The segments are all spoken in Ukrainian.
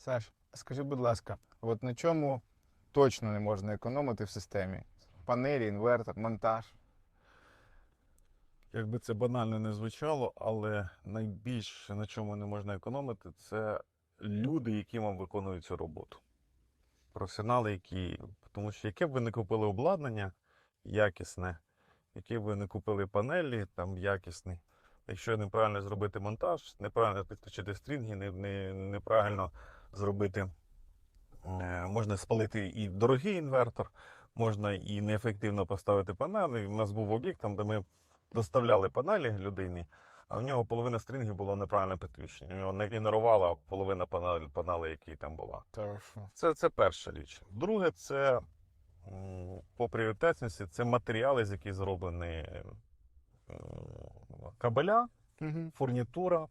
Саш, скажи, будь ласка, от на чому точно не можна економити в системі? Панелі, інвертор, монтаж. Якби це банально не звучало, але найбільше на чому не можна економити, це люди, які вам виконують цю роботу. Професіонали, які. Тому що яке б ви не купили обладнання якісне, яке б ви не купили панелі там якісні, якщо неправильно зробити монтаж, неправильно підключити стрінги, не, не, неправильно зробити, е, можна спалити і дорогий інвертор, можна і неефективно поставити панелі. У нас був об'єкт, там, де ми доставляли панелі людині, а в нього половина стрінгів було неправильно підключення. У нього не генерувала половина панелі, панелей, які там була. Це, це перша річ. Друге, це по пріоритетності, це матеріали, з яких зроблені е, кабеля, фурнітура,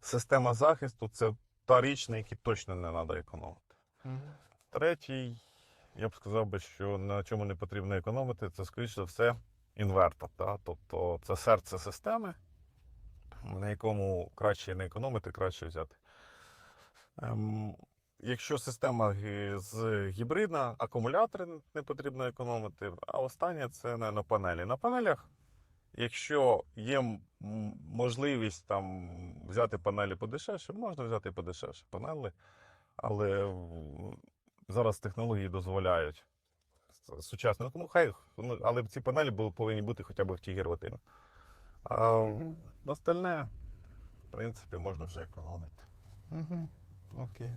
система захисту це та річ, на якій точно не треба економити. Третій, я б сказав би, що на чому не потрібно економити, це, скоріше за все, інвертор. Та? Тобто це серце системи, на якому краще не економити, краще взяти. Ем, якщо система з гібридна, акумулятори не потрібно економити, а останнє це на панелі. На панелях, якщо є можливість там взяти панелі подешевше, можна взяти подешевше панели, але зараз технології дозволяють. Сучасно, ну хай, ну, але ці панелі були, повинні бути хоча б в тій герватині. А остальне, в принципі, можна вже економити. Угу. Окей.